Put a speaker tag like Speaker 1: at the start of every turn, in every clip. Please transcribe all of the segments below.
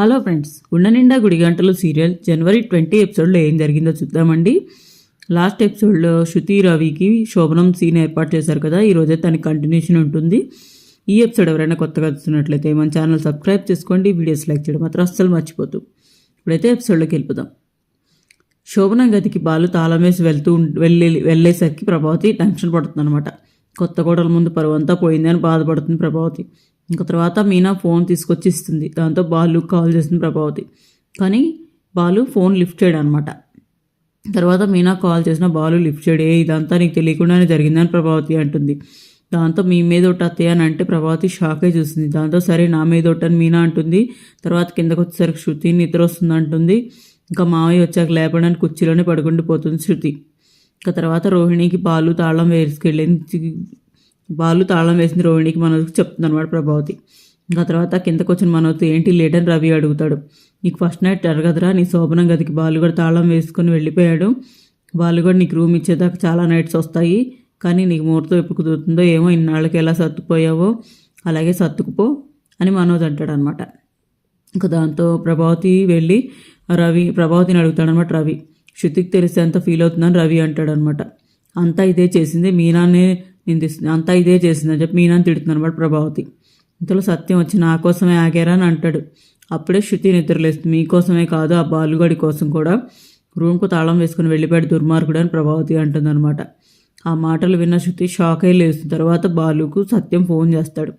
Speaker 1: Hello friends ఉండనిండా గుడి గంటలు serial జనవరి twenty ఎపిసోడ్లో ఏం జరిగిందో చూద్దామండి. లాస్ట్ ఎపిసోడ్లో శృతి రవికి శోభనం సీన్ ఏర్పాటు చేశారు కదా ఈరోజే తనకి కంటిన్యూషన్ ఉంటుంది. ఈ ఎపిసోడ్ ఎవరైనా కొత్తగా చూస్తున్నట్లయితే మన ఛానల్ సబ్స్క్రైబ్ చేసుకోండి వీడియోస్ లైక్ చేయడం మాత్రం అస్సలు మర్చిపోతూ ఇప్పుడైతే ఎపిసోడ్లోకి వెళ్ళిపోదాం. శోభనం గదికి బాలు తాళం వేసి వెళ్తూ వెళ్ళే వెళ్ళేసరికి ప్రభావతి టెన్షన్ పడుతుంది అనమాట కొత్త గోడల ముందు పరువంతా పోయిందని బాధపడుతుంది ప్రభావతి. ఇంకా తర్వాత మీనా ఫోన్ తీసుకొచ్చి ఇస్తుంది దాంతో బాలు కాల్ చేస్తుంది ప్రభావతి. కానీ బాలు ఫోన్ లిఫ్ట్ చేయడం అనమాట తర్వాత మీనా కాల్ చేసిన బాలు లిఫ్ట్ చేయడే ఇదంతా నీకు తెలియకుండానే జరిగిందని ప్రభావతి అంటుంది. దాంతో మీ మీద ఒకటి అత్తయ్య అని అంటే ప్రభావతి షాకే చూస్తుంది. దాంతో సరే నా మీద ఒకటని మీనా అంటుంది. తర్వాత కిందకు వచ్చేసరికి శృతి నిద్ర వస్తుంది అంటుంది. ఇంకా మావయ్య వచ్చాక లేపడానికి కుర్చీలోనే పడుకుంటూ పోతుంది శృతి. ఇంకా తర్వాత రోహిణికి బాలు తాళం వేసుకెళ్ళింది బాలు తాళం వేసింది రోహిణికి మనోజ్కి చెప్తుంది అనమాట ప్రభావతి. ఇంకా తర్వాత కిందకు వచ్చిన మనోజ్ ఏంటి లేట్ అని రవి అడుగుతాడు. నీకు ఫస్ట్ నైట్ జరగదురా నీ శోభనం గదికి బాలు కూడా తాళం వేసుకొని వెళ్ళిపోయాడు. బాలు కూడా నీకు రూమ్ ఇచ్చేదాకా చాలా నైట్స్ వస్తాయి. కానీ నీకు ముహూర్తం ఎప్పుడు కుదురుతుందో ఏమో ఇన్నాళ్ళకి ఎలా సత్తుపోయావో అలాగే సత్తుకుపో అని మనోజ్ అంటాడు అనమాట ఇంకా దాంతో ప్రభావతి వెళ్ళి రవి ప్రభావతిని అడుగుతాడనమాట రవి. శృతికి తెలిస్తే ఎంత ఫీల్ అవుతుందని రవి అంటాడనమాట అంతా ఇదే చేసింది. మీనానే నిందిస్తుంది అంతా ఇదే చేసింది అని చెప్పి మీనాని తిడుతుందనమాట ప్రభావతి. ఇంతలో సత్యం వచ్చి నా కోసమే ఆగారా? అని అంటాడు. అప్పుడే శృతి నిద్రలేస్తుంది మీకోసమే కాదు ఆ బాలుగడి కోసం కూడా రూమ్కు తాళం వేసుకుని వెళ్ళిపోయాడు దుర్మార్గుడు అని ప్రభావతి అంటుందన్నమాట. ఆ మాటలు విన్న శృతి షాక్ అయి లేస్తుంది. తర్వాత బాలుకు సత్యం ఫోన్ చేస్తాడు.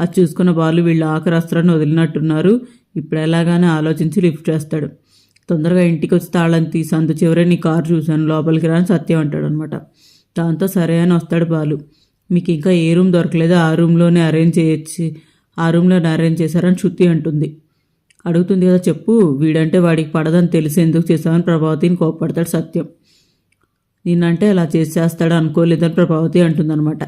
Speaker 1: అది చూసుకున్న బాలు వీళ్ళు ఆఖరి అస్త్రాన్ని వదిలినట్టున్నారు. ఇప్పుడు ఎలాగానే ఆలోచించి లిఫ్ట్ చేస్తాడు. తొందరగా ఇంటికి వచ్చి తాళం తీసి అందు చివరే నీ కారు చూశాను లోపలికి రాని సత్యం అంటాడు అనమాట దాంతో సరే అని వస్తాడు బాలు. మీకు ఇంకా ఏ రూమ్ దొరకలేదో ఆ రూమ్లోనే అరేంజ్ చేయొచ్చు. ఆ రూమ్లోనే అరేంజ్ చేశారని శృతి అంటుంది. అడుగుతుంది కదా చెప్పు వీడంటే వాడికి పడదని తెలిసి ఎందుకు చేశామని ప్రభావతిని కోపడతాడు సత్యం. నిన్నంటే అలా చేసేస్తాడు అనుకోలేదని ప్రభావతి అంటుందన్నమాట.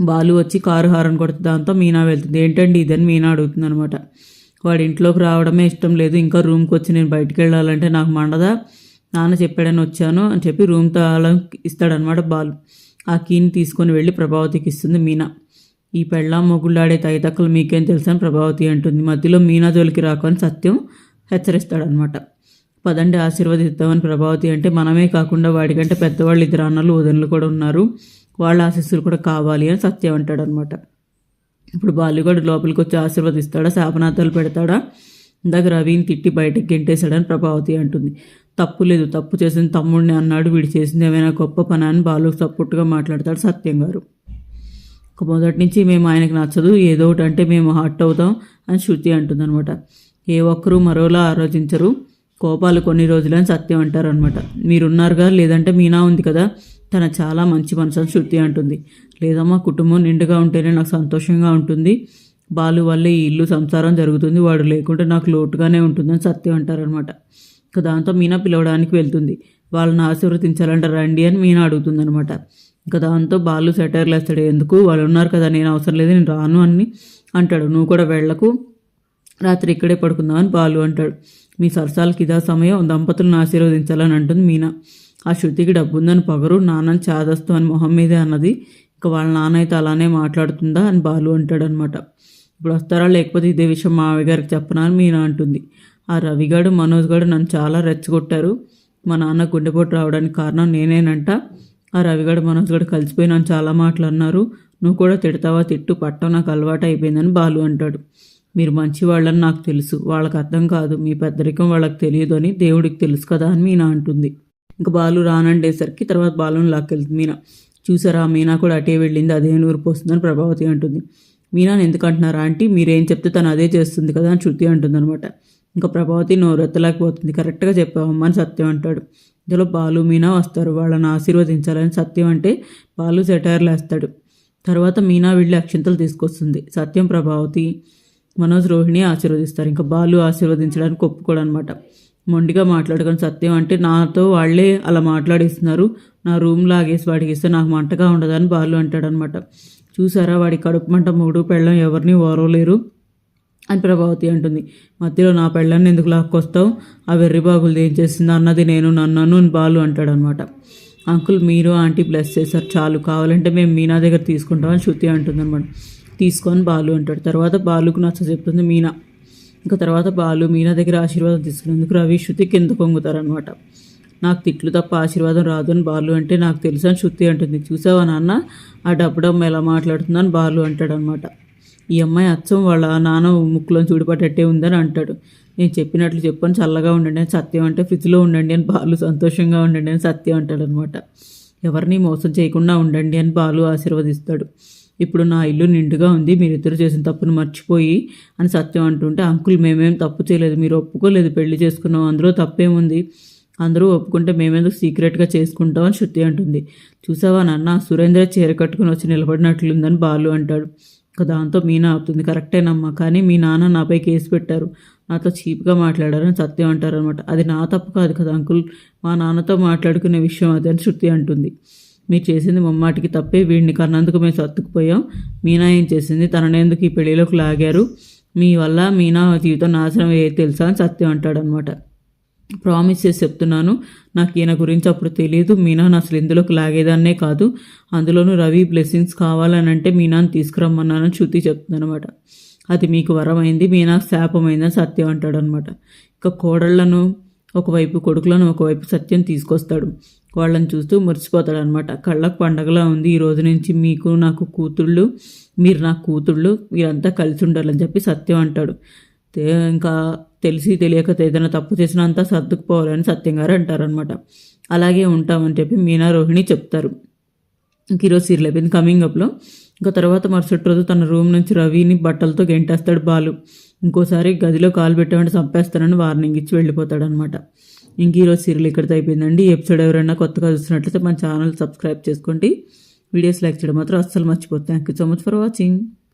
Speaker 1: బాలు వచ్చి కారు హారన్ కొడుతుంది దాంతో మీనా వెళ్తుంది. ఏంటండి ఇదని మీనా అడుగుతుందనమాట వాడి ఇంట్లోకి రావడమే ఇష్టం లేదు. ఇంకా రూమ్కి వచ్చి నేను బయటికి వెళ్ళాలంటే నాకు మండదా? నాన్న చెప్పాడని వచ్చాను అని చెప్పి రూమ్ తాళం ఇస్తాడనమాట బాలు. ఆ కీని తీసుకొని వెళ్ళి ప్రభావతికి ఇస్తుంది మీనా. ఈ పెళ్ళాం మొగుళ్ళాడే తైతక్కలు మీకేం తెలుసని అని ప్రభావతి అంటుంది. మధ్యలో మీనా జోలికి రాకు అని సత్యం హెచ్చరిస్తాడనమాట పదండి ఆశీర్వదిద్దామని ప్రభావతి అంటే మనమే కాకుండా వాడికంటే పెద్దవాళ్ళు ఇద్దరు అన్నలు వదనలు కూడా ఉన్నారు. వాళ్ళ ఆశీస్సులు కూడా కావాలి అని సత్యం అంటాడనమాట ఇప్పుడు బాలుగాడు లోపలికి వచ్చి ఆశీర్వదిస్తాడా? శాపనాథాలు పెడతాడా? ఇందాక రవిని తిట్టి బయటకు గెంటేశాడని ప్రభావతి అంటుంది. తప్పు లేదు తప్పు చేసిన తమ్ముడిని అన్నాడు వీడు చేసింది ఏమైనా గొప్ప పని అని బాలు సపోర్ట్గా మాట్లాడతాడు సత్యం గారు. ఇక మొదటి నుంచి మేము ఆయనకు నచ్చదు ఏదో ఒకటి అంటే మేము హర్ట్ అవుతాం అని శృతి అంటుందన్నమాట. ఏ ఒక్కరూ మరోలా ఆలోచించరు. కోపాలు కొన్ని రోజులని సత్యం అంటారు అనమాట మీరున్నారుగా లేదంటే మీనా ఉంది కదా తన చాలా మంచి మనసు అని శృతి అంటుంది. లేదమ్మా కుటుంబం నిండుగా ఉంటేనే నాకు సంతోషంగా ఉంటుంది. బాలు వల్లే ఈ ఇల్లు సంసారం జరుగుతుంది. వాడు లేకుంటే నాకు లోటుగానే ఉంటుందని సత్యం అంటారనమాట ఇక దాంతో మీనా పిలవడానికి వెళ్తుంది. వాళ్ళని ఆశీర్వదించాలంట రండి అని మీనా అడుగుతుంది అనమాట ఇంకా దాంతో బాలు సెటైర్లు వేస్తాడు. ఎందుకు? వాళ్ళు ఉన్నారు కదా నేను అవసరం లేదు నేను రాను అని అంటాడు. నువ్వు కూడా వెళ్ళకు రాత్రి ఇక్కడే పడుకుందామని బాలు అంటాడు. మీ సరసాలకి ఇదా సమయం దంపతులను ఆశీర్వదించాలని అంటుంది మీనా. ఆ శృతికి డబ్బుందని పగరు నాన్నని చాదస్తు అని మొహం మీదే అన్నది. ఇక వాళ్ళ నాన్న అయితే అలానే మాట్లాడుతుందా అని బాలు అంటాడనమాట ఇప్పుడు వస్తారా లేకపోతే ఇదే విషయం మావయ్య గారికి చెప్పనా అని మీనా అంటుంది. ఆ రవిగాడు మనోజ్ గాడు నన్ను చాలా రెచ్చగొట్టారు. మా నాన్న గుండెపోటు రావడానికి కారణం నేనేనంట. ఆ రవిగాడు మనోజ్ గాడు కలిసిపోయి నన్ను చాలా మాటలు అన్నారు. నువ్వు కూడా తిడతావా తిట్టు పట్టం నాకు అలవాటు అయిపోయిందని బాలు అంటాడు. మీరు మంచి వాళ్ళని నాకు తెలుసు. వాళ్ళకి అర్థం కాదు. మీ పెద్దరికం వాళ్ళకి తెలియదు అని దేవుడికి తెలుసు కదా అని మీనా అంటుంది. ఇంకా బాలు రానండేసరికి తర్వాత బాలుని లాక్కెళ్తుంది మీనా. చూసారా మీనా కూడా అటే వెళ్ళింది అదే నూరు పోస్తుందని ప్రభావతి అంటుంది. మీనాని ఎందుకంటున్నారా ఆంటీ? మీరేం చెప్తే తను అదే చేస్తుంది కదా అని శృతి అంటుంది అనమాట ఇంకా ప్రభావతి నోరు ఎత్తలేకపోతుంది కరెక్ట్గా చెప్పావమ్మ అని సత్యం అంటాడు. ఇందులో బాలు మీనా వస్తారు. వాళ్ళని ఆశీర్వదించాలని సత్యం అంటే బాలు సెటైర్లు వేస్తాడు. తర్వాత మీనా వెళ్ళి అక్షింతలు తీసుకొస్తుంది. సత్యం ప్రభావతి మనోజ్ రోహిణి ఆశీర్వదిస్తారు. ఇంకా బాలు ఆశీర్వదించడానికి ఒప్పుకోడు అనమాట మొండిగా మాట్లాడుకొని సత్యం అంటే నాతో వాళ్ళే అలా మాట్లాడిస్తున్నారు. నా రూమ్ లాగేసి వాడికి ఇస్తే నాకు మంటగా ఉండదని బాలు అంటాడనమాట చూసారా? వాడి కడుపు మంట మూడు పెళ్ళం ఎవరిని ఓరవలేరు. అని ప్రభావతి అంటుంది. మధ్యలో నా పెళ్ళాన్ని ఎందుకు లాక్కొస్తావు? ఆ వెర్రిబాగులు ఏం చేసింది అన్నది నేను నన్నను అని బాలు అంటాడనమాట. అంకుల్ మీరు ఆంటీ బ్లెస్ చేశారు చాలు. కావాలంటే మేము మీనా దగ్గర తీసుకుంటామని శృతి అంటుంది అనమాట తీసుకొని బాలు అంటాడు. తర్వాత బాలుకు నచ్చ చెప్తుంది మీనా. ఇంకా తర్వాత బాలు మీనా దగ్గర ఆశీర్వాదం తీసుకునేందుకు రవి? శృతి కింద పొంగుతారనమాట. నాకు తిట్లు తప్ప ఆశీర్వాదం రాదు అని బాలు అంటే నాకు తెలుసు అని శృతి అంటుంది. చూసావా నాన్న? ఆ డబ్బడమ్మ ఎలా మాట్లాడుతుందని బాలు అంటాడనమాట. ఈ అమ్మాయి అచ్చం వాళ్ళ నాన్న ముక్కులో చూడిపట్టేట్టే ఉందని అంటాడు. నేను చెప్పినట్లు చెప్పాను చల్లగా ఉండండి అని సత్యం అంటే ఫ్రిడ్జ్లో ఉండండి అని బాలు సంతోషంగా ఉండండి అని సత్యం అంటాడనమాట. ఎవరిని మోసం చేయకుండా ఉండండి అని బాలు ఆశీర్వదిస్తాడు. ఇప్పుడు నా ఇల్లు నిండుగా ఉంది మీరిద్దరు చేసిన తప్పును మర్చిపోయి అని సత్యం అంటుంటే అంకుల్ మేమేం తప్పు చేయలేదు మీరు ఒప్పుకోలేదు పెళ్ళి చేసుకున్నాం అందులో తప్పేముంది? అందరూ ఒప్పుకుంటే మేమేందుకు సీక్రెట్గా చేసుకుంటాం అని శృతి అంటుంది. చూసావా నాన్న సురేంద్ర చీర కట్టుకుని వచ్చి నిలబడినట్లుందని బాలు అంటాడు. దాంతో మీనా అవుతుంది. కరెక్టేనమ్మా. కానీ మీ నాన్న నాపై కేసు పెట్టారు. నాతో చీప్గా మాట్లాడారని సత్యం అంటారనమాట అది నా తప్పు కాదు కదా అంకుల్. మా నాన్నతో మాట్లాడుకునే విషయం అది అని శృతి అంటుంది. మీరు చేసింది మమ్మాటికి తప్పే. వీడిని కన్నందుకు మేము సత్తుకుపోయాం మీనా ఏం చేసింది? తననేందుకు ఈ పెళ్ళిలోకి లాగారు? మీ వల్ల మీనా జీవితం నాశనం అయ్యేది తెలుసా అని సత్యం అంటాడనమాట ప్రామిస్ చేసి చెప్తున్నాను. నాకు ఈయన గురించి అప్పుడు తెలియదు మీనాను అసలు ఇందులోకి లాగేదాన్నే కాదు. అందులోనూ రవి బ్లెస్సింగ్స్ కావాలని అంటే మీనాను తీసుకురమ్మన్నానని శృతి చెప్తుందనమాట అది మీకు వరమైంది మీనాకు శాపమైందని సత్యం అంటాడనమాట ఇక కోడళ్ళను ఒకవైపు కొడుకులను ఒకవైపు సత్యం తీసుకొస్తాడు. వాళ్ళని చూస్తూ మురిసిపోతాడు అనమాట కళ్ళకు పండగలా ఉంది. ఈ రోజు నుంచి మీకు నాకు కూతుళ్ళు మీరు నాకు కూతుళ్ళు మీరంతా కలిసి ఉండాలని చెప్పి సత్యం అంటాడు. తే- ఇంకా తెలిసి తెలియక ఏదైనా తప్పు చేసినా అంతా సర్దుకుపోవాలని సత్యం గారు అంటారనమాట అలాగే ఉంటామని చెప్పి మీనా రోహిణి చెప్తారు. ఇంక ఈరోజు సీరియల్ అయిపోయింది. కమింగ్ అప్లో ఇంకా తర్వాత మరుసటి రోజు తన రూమ్ నుంచి రవిని బట్టలతో గెంటేస్తాడు బాలు. ఇంకోసారి గదిలో కాలు పెట్టామంటే చంపేస్తానని వార్నింగ్ ఇచ్చి వెళ్ళిపోతాడనమాట ఇంక ఈరోజు సీరియల్ ఇక్కడితో అయిపోయిందండి. ఎపిసోడ్ ఎవరైనా కొత్తగా చూసినట్లయితే మన ఛానల్ సబ్స్క్రైబ్ చేసుకోండి. వీడియోస్ లైక్ చేయడం మాత్రం అస్సలు మర్చిపోతుంది thank you so much for watching